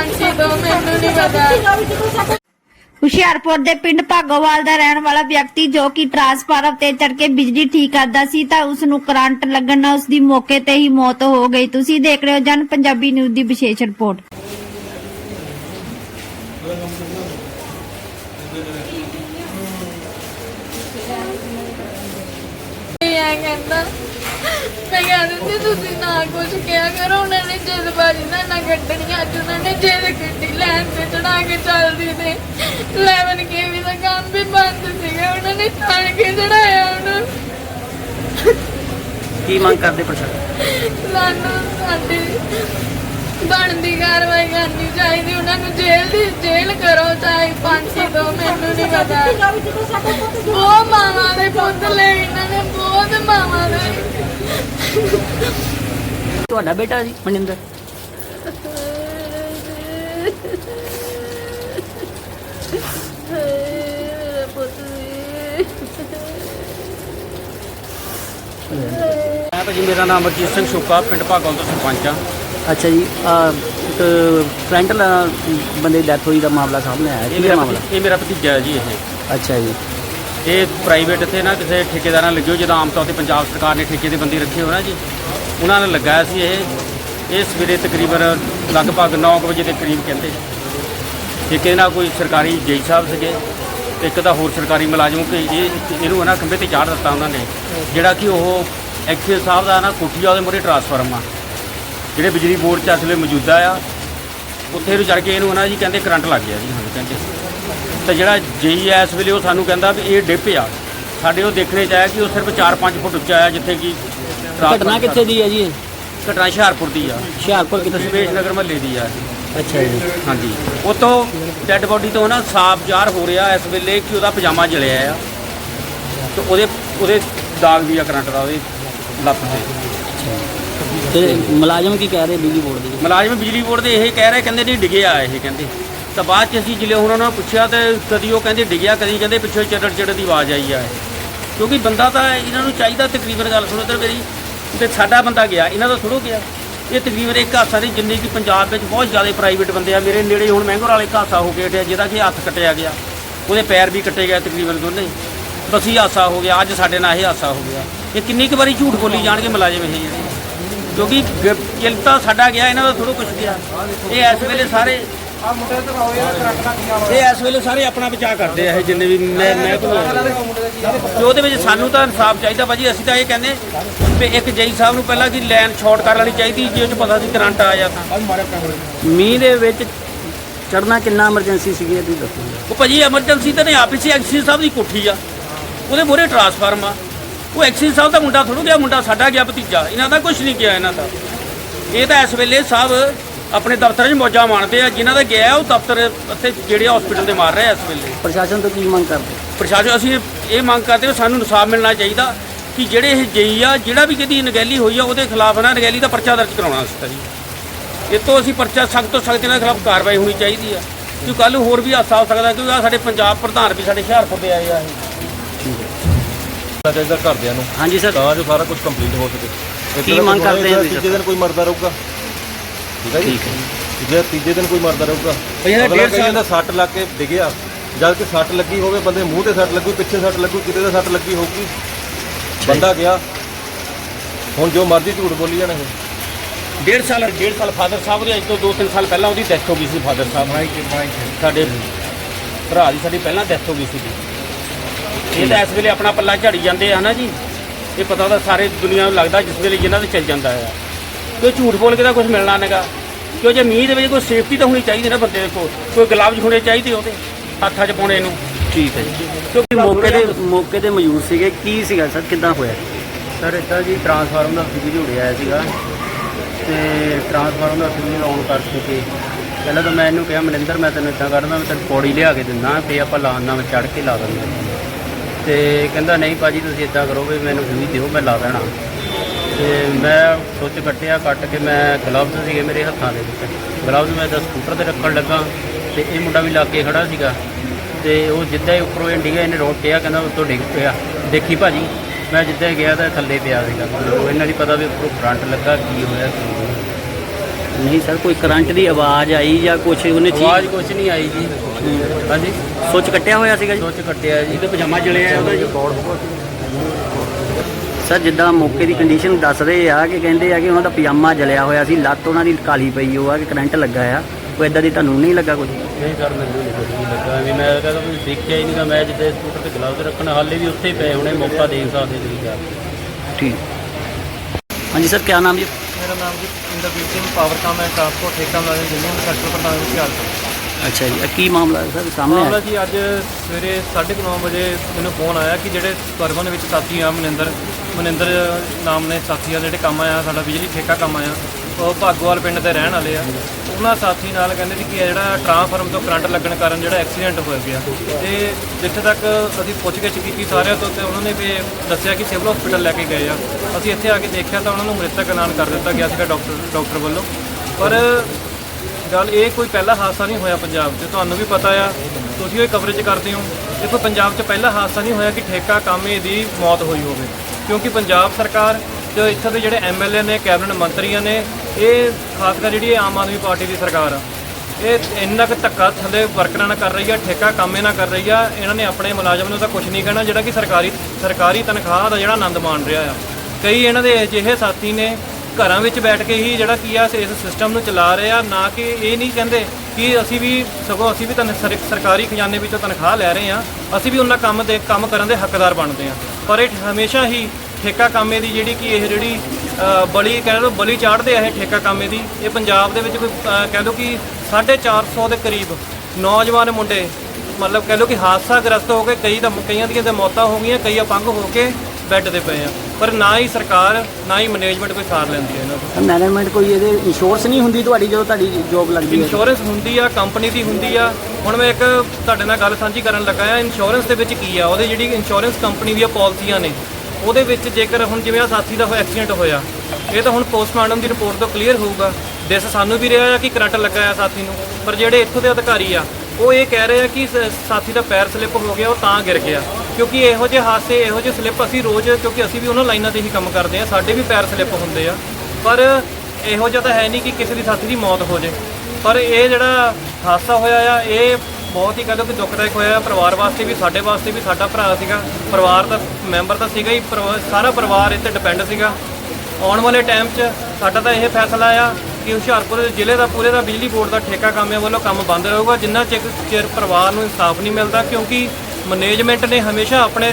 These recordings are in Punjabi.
ਪੰਛੀ ਤੋਂ ਮੈਨੂੰ ਨਹੀਂ ਪਤਾ। ਹੁਸ਼ਿਆਰਪੁਰ ਦੇ ਪਿੰਡ ਭਾਗੋਵਾਲ ਦਾ ਰਹਿਣ ਵਾਲਾ ਵਿਅਕਤੀ ਜੋ ਕਿ ਟਰਾਂਸਫਾਰਮਰ ਤੇ ਚੜ ਕੇ ਬਿਜਲੀ ਠੀਕ ਕਰਦਾ ਸੀ ਤਾਂ ਉਸ ਨੂੰ ਕਰੰਟ ਲੱਗਣ ਨਾਲ ਉਸ ਦੀ ਮੌਕੇ ਤੇ ਹੀ ਮੌਤ ਹੋ ਗਈ। ਤੁਸੀਂ ਦੇਖ ਰਹੇ ਹੋ ਜਨ ਪੰਜਾਬੀ ਨਿਊਜ਼ ਦੀ ਵਿਸ਼ੇਸ਼ ਰਿਪੋਰਟ। ਐਂ ਕਹਿੰਦਾ। ਮੈਂ ਕਹਿੰਦੀ ਤੁਸੀਂ ਨਾ ਕੁਝ ਕਿਹਾ ਕਰੋ ਉਹਨਾਂ ਨੇ ਜਜ਼ਬਾਜੀ ਨਾਲ ਨਾ ਕੱਢਣੀ ਅੱਜ ਉਹਨਾਂ ਨੇ ਜੇਦ ਗੱਡੀ ਲੈਣ ਤੇ ਚੜਾ ਕੇ ਚੱਲਦੀ ਨੇ 11 ਕੇ ਵੀ ਦਾ ਕੰਮ ਵੀ ਬੰਦ ਸੀਗਾ ਉਹਨਾਂ ਨੇ ਥਾਣ ਕੇ ਚੜਾਇਆ ਉਹਨੂੰ। ਕੀ ਮੰਗ ਕਰਦੇ ਪ੍ਰਸ਼ਾਸਨ? ਸਾਨੂੰ ਸਾਡੀ ਬਣਦੀ ਕਾਰਵਾਈ ਕਰਨੀ ਚਾਹੀਦੀ ਉਹਨਾਂ ਨੂੰ ਜੇਲ੍ਹ ਦੀ ਜੇਲ੍ਹ ਕਰੋ ਚਾਹੇ ਫਾਂਸੀ ਦੋ ਮੈਨੂੰ ਨਹੀਂ ਪਤਾ। ਬਹੁਤ ਮਾਵਾਂ ਦੇ ਪੁੱਤ ਲੈ ਇਹਨਾਂ ਨੇ ਬਹੁਤ ਮਾਵਾਂ ਦੇ ਤੁਹਾਡਾ ਬੇਟਾ ਜੀ ਮਨਿੰਦਰ? ਮੈਂ ਭਾਜੀ ਮੇਰਾ ਨਾਮ ਅਮਰਜੀਤ ਸਿੰਘ ਸ਼ੁਕਾ ਪਿੰਡ ਭਾਗਲ ਤੋਂ ਸਰਪੰਚ ਆ ਅੱਛਾ ਜੀ ਆ ਫਰੰਟ ਬੰਦੇ ਡੈਥ ਹੋਈ ਦਾ ਮਾਮਲਾ ਸਾਹਮਣੇ ਆਇਆ ਇਹ ਮੇਰਾ ਮਾਮਲਾ? ਭਤੀ- ਇਹ ਮੇਰਾ ਭਤੀਜਾ ਹੈ ਜੀ ਇਹ। ਅੱਛਾ ਜੀ। ਇਹ ਪ੍ਰਾਈਵੇਟ ਇੱਥੇ ਨਾ ਕਿਸੇ ਠੇਕੇਦਾਰਾਂ ਲੱਗਿਓ ਜਦੋਂ ਆਮ ਤੌਰ ਤੇ ਪੰਜਾਬ ਸਰਕਾਰ ਨੇ ਠੇਕੇ ਦੇ ਬੰਦੇ ਰੱਖੇ ਹੋ ਨਾ ਜੀ। ਉਹਨਾਂ ਨੇ ਲਗਾਇਆ ਸੀ ਇਹ ਇਹ ਸਵੇਰੇ ਤਕਰੀਬਨ ਲਗਭਗ 9 ਵਜੇ ਦੇ ਕਰੀਬ ਕਹਿੰਦੇ। ਠੇਕੇ ਨਾਲ ਕੋਈ ਸਰਕਾਰੀ ਜੇਈ ਸਾਹਿਬ ਸੀਗੇ ਇੱਕ ਤਾਂ ਹੋਰ ਸਰਕਾਰੀ ਮੁਲਾਜ਼ਮ ਕਿ ਇਹ ਇਹਨੂੰ ਨਾ ਖੰਭੇ ਤੇ ਚਾੜ ਦਿੱਤਾ ਉਹਨਾਂ ਨੇ, ਜਿਹੜਾ ਕਿ ਉਹ ਐਕਸੀਅਲ ਸਾਹਿਬ ਦਾ ਨਾ ਕੋਠੀ ਆ, ਉਹਦੇ ਮੂਹਰੇ ਟਰਾਂਸਫਾਰਮ ਆ। ਜਿਹੜੇ ਬਿਜਲੀ ਬੋਰਡ 'ਚ ਇਸ ਵੇਲੇ ਮੌਜੂਦਾ ਆ, ਉੱਥੇ ਨੂੰ ਚੜ ਕੇ ਇਹਨੂੰ ਨਾ ਜੀ ਕਹਿੰਦੇ ਕਰੰਟ ਲੱਗ ਗਿਆ ਜੀ ਸਾਨੂੰ ਕਹਿੰਦੇ। ਤੇ ਜਿਹੜਾ ਜੇਈ ਆ, ਇਸ ਵੇਲੇ ਉਹ ਸਾਨੂੰ ਕਹਿੰਦਾ ਵੀ ਇਹ ਡਿੱਪ ਆ। ਸਾਡੇ ਉਹ ਦੇਖਣੇ ਚ ਆਇਆ ਕਿ ਉਹ ਸਿਰਫ 4-5 ਫੁੱਟ ਉੱਚਾ ਆ, ਜਿੱਥੇ ਕਿ ਘਟਨਾ ਕਿੱਥੇ ਦੀ ਹੈ ਜੀ ਇਹ? ਘਟਨਾ ਹੁਸ਼ਿਆਰਪੁਰ ਦੀ ਆ। ਹੁਸ਼ਿਆਰਪੁਰ ਕਿੱਥੇ? ਦਸ਼ਮੇਸ਼ ਨਗਰ ਮਹੱਲੇ ਦੀ ਆ ਅੱਛਾ ਜੀ। ਹਾਂਜੀ। ਉਹ ਤੋਂ ਡੈੱਡ ਬੋਡੀ ਤੋਂ ਨਾ ਸਾਫ਼ ਜ਼ਾਹਰ ਹੋ ਰਿਹਾ ਇਸ ਵੇਲੇ ਕਿ ਉਹਦਾ ਪਜਾਮਾ ਜਲਿਆ ਆ। ਤੇ ਉਹਦੇ ਉਹਦੇ ਦਾਗ ਵੀ ਆ ਕਰੰਟ ਦਾ ਉਹਦੇ ਲੱਤ ਤੇ। ਤੇ ਮੁਲਾਜ਼ਮ ਕੀ ਕਹਿ ਰਹੇ ਬਿਜਲੀ ਬੋਰਡ ਦੇ ਮੁਲਾਜ਼ਮ ਬਿਜਲੀ ਬੋਰਡ ਦੇ ਇਹ ਕਹਿ ਰਹੇ ਕਹਿੰਦੇ ਨਹੀਂ ਡਿੱਗਿਆ ਇਹ ਕਹਿੰਦੇ। ਤਾਂ ਬਾਅਦ ਚ ਅਸੀਂ ਜਿਲੇ ਉਹਨਾਂ ਨੂੰ ਪੁੱਛਿਆ ਤੇ ਕਦੀ ਉਹ ਕਹਿੰਦੇ ਡਿੱਗਿਆ ਕਦੀ ਕਹਿੰਦੇ ਪਿੱਛੋਂ ਚੜੜ ਚੜੜ ਦੀ ਆਵਾਜ਼ ਆਈ ਆ ਕਿਉਂਕਿ ਬੰਦਾ ਤਾਂ ਇਹਨਾਂ ਨੂੰ ਚਾਹੀਦਾ ਤਕਰੀਬਨ ਗੱਲ ਸੁਣੋ ਤੇ ਮੇਰੀ ਤੇ ਸਾਡਾ ਬੰਦਾ ਗਿਆ, ਇਹਨਾਂ ਦਾ ਥੋੜੋ ਗਿਆ। ਇਹ ਤਕਰੀਬਨ ਇੱਕ ਹਾਸਾ ਨਹੀਂ, ਜਿੰਨੇ ਕਿ ਪੰਜਾਬ ਵਿੱਚ ਬਹੁਤ ਜ਼ਿਆਦਾ ਪ੍ਰਾਈਵੇਟ ਬੰਦੇ ਆ। ਮੇਰੇ ਨੇੜੇ ਹੁਣ ਮਹਿੰਗੋਰ ਵਾਲੇ ਇੱਕ ਹਾਸਾ ਹੋ ਕੇ ਹਟਿਆ ਜਿਹਦਾ ਕਿ ਹੱਥ ਕੱਟਿਆ ਗਿਆ। ਉਹਦੇ ਪੈਰ ਵੀ ਕੱਟੇ ਗਏ ਤਕਰੀਬਨ ਦੋਨੇ। ਬਸੀ ਹਾਦਸਾ ਹੋ ਗਿਆ, ਅੱਜ ਸਾਡੇ ਨਾਲ ਇਹ ਹਾਦਸਾ ਹੋ ਗਿਆ। ਇਹ ਕਿੰਨੀ ਕੁ ਵਾਰੀ ਝੂਠ ਬੋਲੀ ਜਾਣਗੇ ਮੁਲਾਜ਼ਮ ਇਹ ਜਿਹੜੇ। ਕਿਉਂਕਿ ਗ- ਤਾਂ ਸਾਡਾ ਗਿਆ, ਇਹਨਾਂ ਦਾ ਥੋੜੋ ਕੁਝ ਗਿਆ। ਇਹ ਇਸ ਵੇਲੇ ਸਾਰੇ ਇਹ ਇਸ ਵੇਲੇ ਸਾਰੇ ਆਪਣਾ ਬਚਾਅ ਕਰਦੇ ਆ ਇਹ ਜਿੰਨੇ ਵੀ ਮੈਂ ਮੈਂ ਤੇ ਉਹਦੇ ਵਿੱਚ ਸਾਨੂੰ ਤਾਂ ਇਨਸਾਫ ਚਾਹੀਦਾ ਭਾਜੀ ਅਸੀਂ ਤਾਂ ਇਹ ਕਹਿੰਦੇ ਵੀ ਇੱਕ ਜਈ ਸਾਹਿਬ ਨੂੰ ਪਹਿਲਾਂ ਕਿ ਲਾਈਨ ਸ਼ਾਰਟ ਕਰ ਲੈਣੀ ਚਾਹੀਦੀ ਜੇ ਉਹ 'ਚ ਪਤਾ ਸੀ ਕਰੰਟ ਆ ਜਾਂਦਾ ਮੀਂਹ ਦੇ ਵਿੱਚ ਚੜਨਾ ਕਿੰਨਾ ਐਮਰਜੈਂਸੀ ਸੀਗੀ ਇਹ ਤੁਸੀਂ ਦੱਸੋ। ਉਹ ਭਾਜੀ ਐਮਰਜੈਂਸੀ ਤਾਂ ਨਹੀਂ ਆਪੀ ਸੀ ਐਕਸੀਸ ਸਾਹਿਬ ਦੀ ਕੋਠੀ ਆ। ਉਹਦੇ ਮੋਰੇ ਟਰਾਂਸਫਾਰਮ ਆ। ਉਹ ਐਕਸੀਸ ਸਾਹਿਬ ਦਾ ਮੁੰਡਾ ਥੋੜੂ ਗਿਆ ਮੁੰਡਾ ਸਾਡਾ ਗਿਆ ਭਤੀਜਾ। ਇਹਨਾਂ ਦਾ ਕੁਝ ਨਹੀਂ ਗਿਆ ਇਹਨਾਂ ਦਾ। ਇਹ ਤਾਂ ਇਸ ਵੇਲੇ ਸਾਹਿਬ ਆਪਣੇ ਦਫ਼ਤਰ 'ਚ ਮੌਜਾਂ ਮਾਣਦੇ ਆ ਜਿਨ੍ਹਾਂ ਦਾ ਗਿਆ ਉਹ ਦਫ਼ਤਰ ਇੱਥੇ ਜਿਹੜੇ ਹਸਪੀਟਲ ਦੇ ਮਾਰ ਰਹੇ ਆ ਇਸ ਵੇਲੇ। ਪ੍ਰਸ਼ਾਸਨ ਤੋਂ ਕੀ ਮੰਗ ਕਰਦੇ? ਪ੍ਰਸ਼ਾਸਨ ਅਸੀਂ ਇਹ ਮੰਗ ਕਰਦੇ ਹਾਂ ਸਾਨੂੰ ਇਨਸਾਫ ਮਿਲਣਾ ਚਾਹੀਦਾ ਕਿ ਜਿਹੜੇ ਇਹ ਜਈ ਆ ਜਿਹੜਾ ਵੀ ਕਿਹਦੀ ਨਗੈਲੀ ਹੋਈ ਆ ਉਹਦੇ ਖਿਲਾਫ ਨਾ ਨਗੈਲੀ ਦਾ ਪਰਚਾ ਦਰਜ ਕਰਾਉਣਾ ਸੀ ਜੀ। ਇਹ ਤੋਂ ਅਸੀਂ ਪਰਚਾ ਸਖਤ ਤੋਂ ਸਖਤ ਇਹਨਾਂ ਦੇ ਖਿਲਾਫ ਕਾਰਵਾਈ ਹੋਣੀ ਚਾਹੀਦੀ ਆ। ਕਿਉਂ ਕੱਲ ਹੋਰ ਵੀ ਹਾਦਸਾ ਹੋ ਸਕਦਾ ਕਿਉਂਕਿ ਆਹ ਸਾਡੇ ਪੰਜਾਬ ਪ੍ਰਧਾਨ ਵੀ ਸਾਡੇ ਹੁਸ਼ਿਆਰਪੁਰ ਦੇ ਆਏ ਆ ਇਹ। ਚਾਹੀਦਾ ਘਰਦਿਆਂ ਨੂੰ। ਹਾਂਜੀ ਸਰ। ਤਾਂ ਜੋ ਸਾਰਾ ਕੁਝ ਕੰਪਲੀਟ ਹੋ ਸਕੇ। ਕੀ ਤਾਂ ਮੰਗ ਕਰਦੇ ਹੋ ਤੀਜੇ ਤੁਸੀਂ? ਦਿਨ ਕੋਈ ਮਰਦਾ ਰਹੂਗਾ। ਠੀਕ ਹੈ ਜੀ? ਠੀਕ ਹੈ ਜੇ। ਤੀਜੇ ਦਿਨ ਕੋਈ ਮਰਦਾ ਰਹੂਗਾ। ਭਈ ਇਹਦਾ ਅਗਲਾ ਸਾਲ- ਜਾਂਦਾ ਸੱਟ ਲੱਗ ਕੇ ਡਿੱਗਿਆ। ਜਦ ਕਿ ਸੱਟ ਲੱਗੀ ਹੋਵੇ ਬੰਦੇ ਮੂੰਹ ਤੇ ਸੱਟ ਲੱਗੂ ਪਿੱਛੇ ਸੱਟ ਲੱਗੂ ਕਿਤੇ ਤੇ ਸੱਟ ਲੱਗੀ ਹੋਊਗੀ। ਬੰਦਾ ਗਿਆ। ਹੁਣ ਜੋ ਮਰਜ਼ੀ ਝੂਠ ਬੋਲੀ ਜਾਣਾ ਇਹ। ਡੇਢ ਸਾਲ ਡੇਢ ਸਾਲ ਫਾਦਰ ਸਾਹਿਬ ਦੇ ਅੱਜ ਤੋਂ 2-3 ਸਾਲ ਪਹਿਲਾਂ ਉਹਦੀ ਡੈਥ ਹੋ ਗਈ ਸੀ ਫਾਦਰ ਸਾਹਿਬ ਸਾਡੇ ਭਰਾ ਦੀ ਸਾਡੀ ਪਹਿਲਾਂ ਡੈਥ ਹੋ ਗਈ ਸੀ। ਇਹ ਤਾਂ ਇਸ ਵੇਲੇ ਆਪਣਾ ਪੱਲਾ ਝਾੜੀ ਜਾਂਦੇ ਆ ਨਾ ਜੀ? ਇਹ ਪਤਾ ਤਾਂ ਸਾਰੇ ਦੁਨੀਆ ਨੂੰ ਲੱਗਦਾ ਜਿਸ ਵੇਲੇ ਜਿਨ੍ਹਾਂ ਤੇ ਚੱਲ ਜਾਂਦਾ ਆ। ਕੋਈ ਝੂਠ ਬੋਲ ਕੇ ਤਾਂ ਕੁਝ ਮਿਲਣਾ ਨਹੀਂਗਾ ਕਿਉਂ ਜੇ ਮੀਂਹ ਦੇ ਵਿੱਚ ਕੋਈ ਸੇਫਟੀ ਤਾਂ ਹੋਣੀ ਚਾਹੀਦੀ ਨਾ ਬੰਦੇ ਦੇ ਕੋਲ ਕੋਈ ਗਲਵਜ਼ ਹੋਣੇ ਚਾਹੀਦੇ ਉਹਦੇ ਹੱਥਾਂ 'ਚ ਪਾਉਣੇ ਨੂੰ। ਠੀਕ ਹੈ ਜੀ। ਕਿਉਂਕਿ ਮੌਕੇ ਦੇ ਮੌਕੇ ਤੇ ਮੌਜੂਦ ਸੀਗੇ ਕੀ ਸੀਗਾ ਸਰ ਕਿੱਦਾਂ ਹੋਇਆ? ਸਰ ਇੱਦਾਂ ਜੀ ਟਰਾਂਸਫਾਰਮ ਦਾ ਫਿਊਜ਼ ਉੜਿਆ ਆਇਆ ਸੀਗਾ। ਤੇ ਟਰਾਂਸਫਾਰਮ ਦਾ ਫਿਊਜ਼ ਆਨ ਕਰ ਚੁੱਕੇ। ਪਹਿਲਾਂ ਤਾਂ ਮੈਂ ਇਹਨੂੰ ਕਿਹਾ ਮਨਿੰਦਰ ਮੈਂ ਤੈਨੂੰ ਇੱਦਾਂ ਕਰਦਾ ਮੈਂ ਤੈਨੂੰ ਪੌੜੀ ਲਿਆ ਕੇ ਦਿੰਦਾ ਤੇ ਆਪਾਂ ਲਾਉਣ ਨਾਲ ਚੜ ਕੇ ਲਾ ਦਿੰਦੇ ਤੇ ਕਹਿੰਦਾ ਨਹੀਂ ਭਾਜੀ ਤੁਸੀਂ ਇੱਦਾਂ ਕਰੋ ਵੀ ਮੈਨੂੰ ਫਿਊਜ਼ ਦਿਓ ਮੈਂ ਲਾ ਦੇਣਾ। ਤੇ ਮੈਂ ਸੁੱਚ ਕੱਟਿਆ ਕੱਟ ਕੇ ਮੈਂ ਗਲਵਜ਼ ਸੀਗੇ ਮੇਰੇ ਹੱਥਾਂ ਦੇ ਵਿੱਚ। ਗਲਵਜ਼ ਮੈਂ ਤਾਂ ਸਕੂਟਰ ਤੇ ਰੱਖਣ ਲੱਗਾ ਤੇ ਇਹ ਮੁੰਡਾ ਵੀ ਲਾਗੇ ਖੜਾ ਸੀਗਾ ਤੇ ਉਹ ਜਿੱਦਾਂ ਹੀ ਉੱਪਰੋਂ ਇੰਡੀਆ ਇਹਨੇ ਰੋਕਿਆ ਕਹਿੰਦਾ ਉੱਤੋਂ ਡਿੱਗ ਪਿਆ। ਦੇਖੀ ਭਾਜੀ ਮੈਂ ਜਿੱਦਾਂ ਗਿਆ ਤਾਂ ਥੱਲੇ ਪਿਆ ਸੀਗਾ। ਉਹ ਇਹਨਾਂ ਨਹੀਂ ਪਤਾ ਵੀ ਉੱਪਰੋਂ ਕਰੰਟ ਲੱਗਾ ਕੀ ਹੋਇਆ ਕੀ ਨਹੀਂ। ਨਹੀਂ ਸਰ ਕੋਈ ਕਰੰਟ ਦੀ ਆਵਾਜ਼ ਆਈ ਜਾਂ ਕੁਛ ਉਹਨੇ ਆਵਾਜ਼ ਚੀਜ਼ ਕੁਛ ਨਹੀਂ ਆਈ ਜੀ। ਹਾਂਜੀ। ਸੁੱਚ ਕੱਟਿਆ ਹੋਇਆ ਸੀਗਾ ਜੀ? ਸੋਚ ਕੱਟਿਆ ਜੀ। ਤੇ ਪਜਾਮਾ ਜਲਿਆ ਉਹਦਾ ਜੀ? ਸਰ ਜਿੱਦਾਂ ਮੌਕੇ ਦੀ ਕੰਡੀਸ਼ਨ ਦੱਸ ਰਹੇ ਆ ਕਿ ਕਹਿੰਦੇ ਆ ਕਿ ਉਹਨਾਂ ਦਾ ਪਜਾਮਾ ਜਲਿਆ ਹੋਇਆ ਸੀ ਲੱਤ ਉਹਨਾਂ ਦੀ ਕਾਲੀ ਪਈ ਉਹ ਆ ਕਿ ਕਰੰਟ ਲੱਗਾ ਆ। ਕੋਈ ਇਦਾਂ ਦੀ ਤੁਹਾਨੂੰ ਨਹੀਂ ਲੱਗਾ ਕੁਝ ਨਹੀਂ ਸਰ ਮੈਨੂੰ ਨਹੀਂ ਕੁਝ ਵੀ ਲੱਗਾ। ਵੀ ਮੈਂ ਕਹਿੰਦਾ ਵੀ ਦੇਖਿਆ ਹੀ ਨਹੀਂਗਾ ਮੈਂ ਜਿੱਦੇ ਸਕੂਟਰ ਤੇ ਗਲਵਜ਼ ਰੱਖਣ ਹਾਲੇ ਵੀ ਉੱਥੇ ਹੀ ਪਏ ਹੁਣੇ ਮੌਕਾ ਦੇਖ ਸਕਦੇ ਤੁਸੀਂ ਜਾ ਕੇ। ਠੀਕ। ਹਾਂਜੀ ਸਰ ਕੀ ਨਾਮ ਜੀ? ਮੇਰਾ ਨਾਮ ਜੀ ਇੰਦਰਜੀਤ ਸਿੰਘ ਪਾਵਰਕਾਮ ਐਂਡ ਟਰਾਂਸਪੋਰਟ ਠੇਕਾ ਮੁਲਾਜ਼ਮ ਜਿਲ੍ਹੇ ਸੈਕਟਰ ਪ੍ਰਧਾਨ ਹੁਸ਼ਿਆਰਪੁਰ। ਅੱਛਾ ਜੀ, ਇਹ ਕੀ ਮਾਮਲਾ ਹੈ ਸਰ? ਸਾਹਮਣੇ ਮਾਮਲਾ ਆਇਆ ਜੀ ਅੱਜ ਸਵੇਰੇ 9:30 ਵਜੇ ਮੈਨੂੰ ਫੋਨ ਆਇਆ ਕਿ ਜਿਹੜੇ ਪਰਵਨ ਵਿੱਚ ਸਾਥੀ ਆ, ਮਨਿੰਦਰ ਮਨਿੰਦਰ ਨਾਮ ਨੇ ਸਾਥੀ ਆ, ਜਿਹੜੇ ਕੰਮ ਆਇਆ, ਸਾਡਾ ਬਿਜਲੀ ਠੇਕਾ ਕੰਮ ਆਇਆ, ਉਹ ਭਾਗੋਵਾਲ ਪਿੰਡ ਦੇ ਰਹਿਣ ਵਾਲੇ ਆ। ਉਹਨਾਂ ਸਾਥੀ ਨਾਲ ਕਹਿੰਦੇ ਸੀ ਕਿ ਇਹ ਜਿਹੜਾ ਟਰਾਂਸਫਾਰਮ ਤੋਂ ਕਰੰਟ ਲੱਗਣ ਕਾਰਨ ਜਿਹੜਾ ਐਕਸੀਡੈਂਟ ਹੋ ਗਿਆ ਤੇ ਜਿੱਥੇ ਤੱਕ ਅਸੀਂ ਪੁੱਛਗਿੱਛ ਕੀਤੀ ਸਾਰਿਆਂ ਤੋਂ ਤੇ ਉਹਨਾਂ ਨੇ ਵੀ ਦੱਸਿਆ ਕਿ ਸਿਵਲ ਹਸਪੀਟਲ ਲੈ ਕੇ ਗਏ ਆ। ਅਸੀਂ ਇੱਥੇ ਆ ਕੇ ਦੇਖਿਆ ਤਾਂ ਉਹਨਾਂ ਨੂੰ ਮ੍ਰਿਤਕ ਐਲਾਨ ਕਰ ਦਿੱਤਾ ਗਿਆ ਸੀਗਾ ਡਾਕਟਰ ਡਾਕਟਰ ਵੱਲੋਂ। ਪਰ ਗੱਲ ਇਹ ਕੋਈ ਪਹਿਲਾ ਹਾਦਸਾ ਨਹੀਂ ਹੋਇਆ ਪੰਜਾਬ 'ਚ। ਤੁਹਾਨੂੰ ਵੀ ਪਤਾ ਆ, ਤੁਸੀਂ ਉਹ ਕਵਰੇਜ ਕਰਦੇ ਹੋ। ਦੇਖੋ, ਪੰਜਾਬ 'ਚ ਪਹਿਲਾ ਹਾਦਸਾ ਨਹੀਂ ਹੋਇਆ ਕਿ ਠੇਕਾ ਕਾਮੇ ਦੀ ਮੌਤ ਹੋਈ ਹੋਵੇ। ਕਿਉਂਕਿ ਪੰਜਾਬ ਸਰਕਾਰ ਤੇ ਇੱਥੇ ਦੇ ਜਿਹੜੇ ਐਮਐਲਏ ਨੇ, ਕੈਬਨਿਟ ਮੰਤਰੀਆਂ ਨੇ, ਇਹ ਖਾਸ ਕਰ ਜਿਹੜੀ ਆਮ ਆਦਮੀ ਪਾਰਟੀ ਦੀ ਸਰਕਾਰ ਆ, ਇਹ ਇੰਨਾ ਕੁ ਧੱਕਾ ਥੱਲੇ ਵਰਕਰਾਂ ਨਾਲ ਕਰ ਰਹੀ ਆ, ਠੇਕਾ ਕੰਮੇ ਨਾਲ ਕਰ ਰਹੀ ਆ, ਇਹਨਾਂ ਨੇ ਆਪਣੇ ਮੁਲਾਜ਼ਮ ਨੂੰ ਤਾਂ ਕੁਝ ਨਹੀਂ ਕਹਿਣਾ, ਜਿਹੜਾ ਕਿ ਸਰਕਾਰੀ ਸਰਕਾਰੀ ਤਨਖਾਹ ਦਾ ਜਿਹੜਾ ਆਨੰਦ ਮਾਣ ਰਿਹਾ ਆ। ਕਈ ਇਹਨਾਂ ਦੇ ਅਜਿਹੇ ਸਾਥੀ ਨੇ ਘਰਾਂ ਵਿੱਚ ਬੈਠ ਕੇ ਹੀ ਜਿਹੜਾ ਕੀ ਆ, ਇਸ ਸਿਸਟਮ ਨੂੰ ਚਲਾ ਰਹੇ ਆ, ਨਾ ਕਿ ਇਹ ਨਹੀਂ ਕਹਿੰਦੇ ਕਿ ਅਸੀਂ ਵੀ ਸਗੋਂ ਅਸੀਂ ਵੀ ਤਾਂ ਸਰਕਾਰੀ ਖਜ਼ਾਨੇ ਵਿੱਚੋਂ ਤਨਖਾਹ ਲੈ ਰਹੇ ਆ, ਅਸੀਂ ਵੀ ਉਹਨਾਂ ਕੰਮ ਦੇ, ਕੰਮ ਕਰਨ ਦੇ ਹੱਕਦਾਰ ਬਣਦੇ ਆ। ਪਰ ਇਹ ਹਮੇਸ਼ਾ ਹੀ ਠੇਕਾ ਕਾਮੇ ਦੀ ਜਿਹੜੀ ਕਿ ਇਹ ਜਿਹੜੀ ਬਲੀ ਕਹਿ ਲਓ, ਬਲੀ ਚਾੜਦੇ ਆ ਇਹ ਠੇਕਾ ਕਾਮੇ ਦੀ, ਇਹ ਪੰਜਾਬ ਦੇ ਵਿੱਚ ਕੋਈ ਕਹਿ ਲਓ ਕਿ 450 ਦੇ ਕਰੀਬ ਨੌਜਵਾਨ ਮੁੰਡੇ, ਮਤਲਬ ਕਹਿ ਲਓ ਕਿ ਹਾਦਸਾ ਗ੍ਰਸਤ ਹੋ ਕੇ ਕਈ ਦਾ, ਕਈਆਂ ਦੀਆਂ ਤਾਂ ਮੌਤਾਂ ਹੋ ਗਈਆਂ, ਕਈ ਅਪੰਗ ਹੋ ਕੇ ਬੈੱਡ ਤੇ ਪਏ ਆ। ਪਰ ਨਾ ਹੀ ਸਰਕਾਰ ਨਾ ਹੀ ਮੈਨੇਜਮੈਂਟ ਕੋਈ ਸਾਰ ਲੈਂਦੀ ਹੈ ਇਹਨਾਂ ਤੋਂ। ਮੈਨੇਜਮੈਂਟ ਕੋਈ ਇਹਦੇ ਇੰਸ਼ੋਰੈਂਸ ਨਹੀਂ ਹੁੰਦੀ ਤੁਹਾਡੀ ਜਦੋਂ ਤੁਹਾਡੀ ਜੋਬ ਲੱਗਦੀ ਹੈ? ਇੰਸ਼ੋਰੈਂਸ ਹੁੰਦੀ ਆ ਕੰਪਨੀ ਦੀ ਹੁੰਦੀ ਆ। ਹੁਣ ਮੈਂ ਇੱਕ ਤੁਹਾਡੇ ਨਾਲ ਗੱਲ ਸਾਂਝੀ ਕਰਨ ਲੱਗਾ ਆ ਇੰਸ਼ੋਰੈਂਸ ਦੇ ਵਿੱਚ ਕੀ ਆ? ਉਹਦੇ ਜਿਹੜੀ ਇੰਸ਼ੋਰੈਂਸ ਕੰਪਨੀ ਦੀਆਂ ਪਾਲਿਸੀਆਂ ਨੇ ਉਹਦੇ ਵਿੱਚ ਜੇਕਰ ਹੁਣ ਜਿਵੇਂ ਆ ਸਾਥੀ ਦਾ ਐਕਸੀਡੈਂਟ ਹੋਇਆ ਇਹ ਤਾਂ ਹੁਣ ਪੋਸਟਮਾਰਟਮ ਦੀ ਰਿਪੋਰਟ ਤੋਂ ਕਲੀਅਰ ਹੋਊਗਾ। ਦਿਸ ਸਾਨੂੰ ਵੀ ਰਿਹਾ ਆ ਕਿ ਕਰੰਟ ਲੱਗਾ ਆ ਸਾਥੀ ਨੂੰ ਪਰ ਜਿਹੜੇ ਇੱਥੋਂ ਦੇ ਅਧਿਕਾਰੀ ਆ ਉਹ ਇਹ ਕਹਿ ਰਹੇ ਆ ਕਿ ਸ- ਸਾਥੀ ਦਾ ਪੈਰ ਸਲਿੱਪ ਹੋ ਗਿਆ ਉਹ ਤਾਂ ਗਿਰ ਗਿਆ। ਕਿਉਂਕਿ ਇਹੋ ਜਿਹੇ ਹਾਦਸੇ, ਇਹੋ ਜਿਹੇ ਸਲਿੱਪ ਅਸੀਂ ਰੋਜ਼, ਕਿਉਂਕਿ ਅਸੀਂ ਵੀ ਉਹਨਾਂ ਲਾਈਨਾਂ ਤੇ ਹੀ ਕੰਮ ਕਰਦੇ ਆ ਸਾਡੇ ਵੀ ਪੈਰ ਸਲਿੱਪ ਹੁੰਦੇ ਆ। ਪਰ ਇਹੋ ਜਿਹਾ ਤਾਂ ਹੈ ਨਹੀਂ ਕਿ ਕਿਸੇ ਦੀ ਸਾਥੀ ਦੀ ਮੌਤ ਹੋ ਜੇ ਪਰ ਇਹ ਜਿਹੜਾ ਹਾਦਸਾ ਹੋਇਆ ਆ, ਇਹ ਬਹੁਤ ਹੀ ਕਹਿੰਦੇ ਕਿ ਦੁੱਖਦਾਇਕ ਹੋਇਆ ਪਰਿਵਾਰ ਵਾਸਤੇ ਵੀ, ਸਾਡੇ ਵਾਸਤੇ ਵੀ, ਸਾਡਾ ਭਰਾ ਸੀਗਾ, ਪਰਿਵਾਰ ਦਾ ਮੈਂਬਰ ਤਾਂ ਸੀਗਾ ਹੀ ਪਰਿਵਾ- ਸਾਰਾ ਪਰਿਵਾਰ ਇੱਥੇ ਡਿਪੈਂਡ ਸੀਗਾ। ਆਉਣ ਵਾਲੇ ਟਾਈਮ 'ਚ ਸਾਡਾ ਤਾਂ ਇਹ ਫੈਸਲਾ ਆ ਕਿ ਹੁਸ਼ਿਆਰਪੁਰ ਜ਼ਿਲ੍ਹੇ ਦਾ, ਪੂਰੇ ਦਾ ਬਿਜਲੀ ਬੋਰਡ ਦਾ ਠੇਕਾ, ਕਾਮਿਆਂ ਵੱਲੋਂ ਕੰਮ ਬੰਦ ਰਹੂਗਾ। ਜਿੰਨਾ ਚਿਰ ਚਿਰ ਪਰਿਵਾਰ ਨੂੰ ਇਨਸਾਫ ਨਹੀਂ ਮਿਲਦਾ, ਕਿਉਂਕਿ ਮੈਨੇਜਮੈਂਟ ਨੇ ਹਮੇਸ਼ਾ ਆਪਣੇ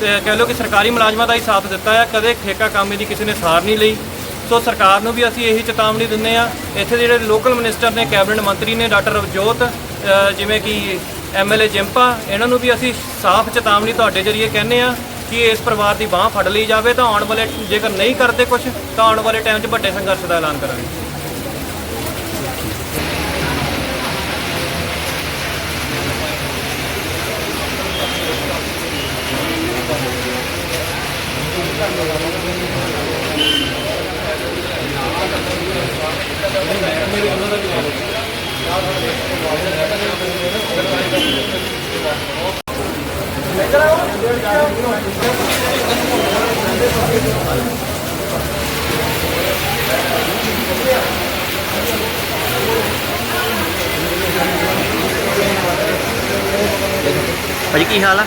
ਕਹਿ ਲਓ ਕਿ ਸਰਕਾਰੀ ਮੁਲਾਜ਼ਮਾਂ ਦਾ ਹੀ ਸਾਥ ਦਿੱਤਾ ਹੈ ਕਦੇ ਠੇਕਾ ਕਾਮੇ ਦੀ ਕਿਸੇ ਨੇ ਸਾਰ ਨਹੀਂ ਲਈ। ਸੋ ਸਰਕਾਰ ਨੂੰ ਵੀ ਅਸੀਂ ਇਹੀ ਚੇਤਾਵਨੀ ਦਿੰਦੇ ਆ। ਇੱਥੇ ਦੇ ਜਿਹੜੇ ਲੋਕਲ ਮਿਨਿਸਟਰ ਨੇ, ਕੈਬਨਿਟ ਮੰਤਰੀ ਨੇ, ਡਾਕਟਰ ਰਵਜੋਤ ਜਿਵੇਂ ਕਿ ਐਮਐਲਏ ਜਿੰਪਾ, ਇਹਨਾਂ ਨੂੰ ਵੀ ਅਸੀਂ ਸਾਫ਼ ਚੇਤਾਵਨੀ ਤੁਹਾਡੇ ਜਰੀਏ ਕਹਿੰਦੇ ਆ ਕਿ ਇਸ ਪਰਿਵਾਰ ਦੀ ਬਾਹ ਫੜ ਲਈ ਜਾਵੇ ਤਾਂ ਆਉਣ ਵਾਲੇ, ਜੇਕਰ ਨਹੀਂ ਕਰਦੇ ਕੁਝ ਤਾਂ ਆਉਣ ਵਾਲੇ ਟਾਈਮ 'ਚ ਵੱਡੇ ਸੰਘਰਸ਼ ਦਾ ਐਲਾਨ ਕਰਾਂਗੇ। ਭਾਜੀ ਕੀ ਹਾਲ ਆ